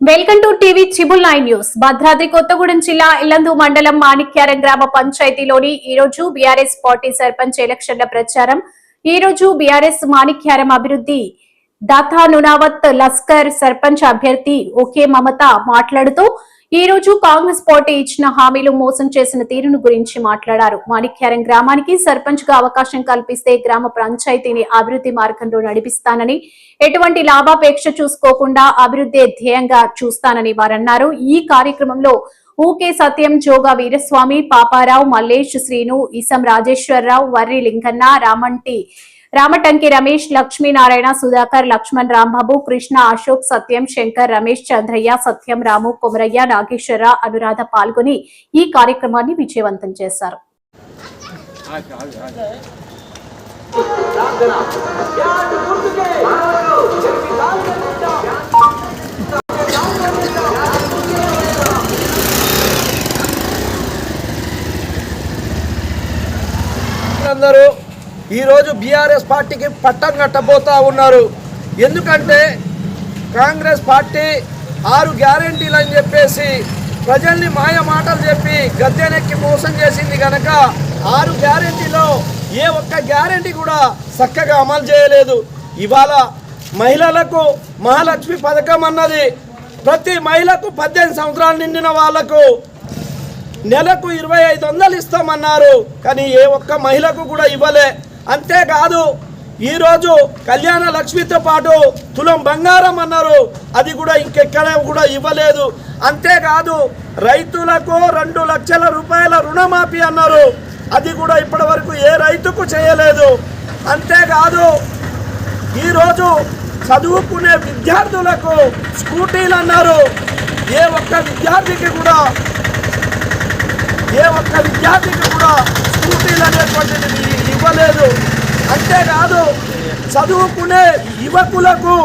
Welcome to TV చిబుల్ nine news. Bhadradri Kothagudem జిల్లా ఇల్లందు మండలం మాణిక్యారం గ్రామ పంచాయతీలోని ఈ రోజు బీఆర్ఎస్ పార్టీ సర్పంచ్ ఎలక్షన్ల ప్రచారం. ఈ రోజు బీఆర్ఎస్ మాణిక్యారం అభివృద్ధి. దాతా నునావత్ లస్కర్ సర్పంచ్ అభ్యర్థి ఒకే మమత మాట్లాడుతూ ఈ రోజు కాంగ్రెస్ పార్టీ ఇచ్చిన హామీలు మోసం చేసిన తీరును గురించి మాట్లాడారు. మాణిక్యారం గ్రామానికి సర్పంచ్గా అవకాశం కల్పిస్తే గ్రామ పంచాయతీని అభివృద్ధి మార్గంలో నడిపిస్తానని ఎటువంటి లాభాపేక్ష చూసుకోకుండా అభివృద్ధి ధ్యేయంగా చూస్తానని వారన్నారు. ఈ కార్యక్రమంలో ఊకే సత్యం జోగా వీరస్వామి పాపారావు మల్లేష్ శ్రీను ఇసం రాజేశ్వరరావు వర్రి లింగన్న రామంటి రామటంకి రమేష్ లక్ష్మీనారాయణ సుధాకర్ లక్ష్మణ్ రాంబాబు కృష్ణ అశోక్ సత్యం శంకర్ రమేష్ చంద్రయ్య సత్యం రాము కొమరయ్య నాగేశ్వర అనురాధ పాల్గొని ఈ కార్యక్రమాన్ని విజయవంతం చేశారు. అందరూ ఈరోజు బీఆర్ఎస్ పార్టీకి పట్టం కట్టబోతా ఉన్నారు. ఎందుకంటే కాంగ్రెస్ పార్టీ ఆరు గ్యారెంటీలు అని చెప్పేసి ప్రజల్ని మాయ మాటలు చెప్పి గద్దెనెక్కి మోసం చేసింది కనుక ఆరు గ్యారెంటీలో ఏ ఒక్క గ్యారెంటీ కూడా చక్కగా అమలు చేయలేదు. ఇవాళ మహిళలకు మహాలక్ష్మి పథకం అన్నది ప్రతి మహిళకు పద్దెనిమిది సంవత్సరాలు నిండిన వాళ్ళకు నెలకు ఇరవై ఐదు వందలు ఇస్తామన్నారు. కానీ ఏ ఒక్క మహిళకు కూడా ఇవ్వలే. అంతేకాదు ఈరోజు కళ్యాణ లక్ష్మితో పాటు తులం బంగారం అన్నారు. అది కూడా ఇంకెక్కడ కూడా ఇవ్వలేదు. అంతేకాదు రైతులకు రెండు లక్షల రూపాయల రుణమాఫీ అన్నారు. అది కూడా ఇప్పటి వరకు ఏ రైతుకు చేయలేదు. అంతేకాదు ఈరోజు చదువుకునే విద్యార్థులకు స్కూటీలు అన్నారు. ఏ ఒక్క విద్యార్థికి కూడా ఏ ఒక్క విద్యార్థికి కూడా స్కూటీలు అనేటువంటిది ఇవ్వలేదు. అంతేకాదు చదువుకునే యువకులకు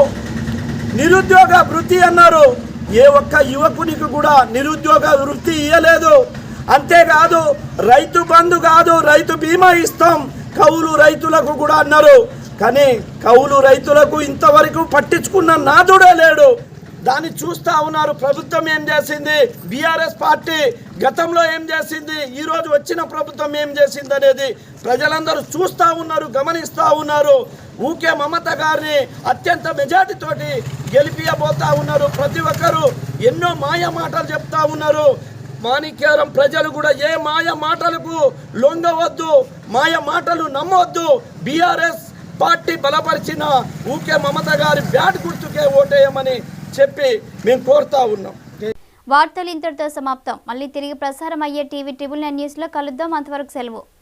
నిరుద్యోగ వృత్తి అన్నారు. ఏ ఒక్క యువకునికి కూడా నిరుద్యోగ వృత్తి ఇవ్వలేదు అంతేకాదు రైతు బంధు కాదు రైతు బీమా ఇస్తాం కౌలు రైతులకు కూడా అన్నారు. కానీ కౌలు రైతులకు ఇంతవరకు పట్టించుకున్న నాదుడే లేడు. దాన్ని చూస్తా ఉన్నారు. ప్రభుత్వం ఏం చేసింది? బీఆర్ఎస్ పార్టీ గతంలో ఏం చేసింది? ఈరోజు వచ్చిన ప్రభుత్వం ఏం చేసింది అనేది ప్రజలందరూ చూస్తూ ఉన్నారు గమనిస్తూ ఉన్నారు. ఊకే మమత గారిని అత్యంత మెజార్టీతోటి గెలిపియబోతూ ఉన్నారు. ప్రతి ఒక్కరు ఎన్నో మాయ మాటలు చెప్తా ఉన్నారు. మాణిక్యారం ప్రజలు కూడా ఏ మాయ మాటలకు లొంగవద్దు మాయ మాటలు నమ్మవద్దు బీఆర్ఎస్ పార్టీ బలపరిచిన ఊకే మమత గారి బ్యాట్ గుర్తుకే ఓటేయమని చెప్పి మేము కోరుతా ఉన్నాం. వార్తలు ఇంతటితో సమాప్తం. మళ్ళీ తిరిగి ప్రసారం అయ్యే టీవీ ట్రిబుల్ నైన్ న్యూస్లో కలుద్దాం. అంతవరకు సెలవు.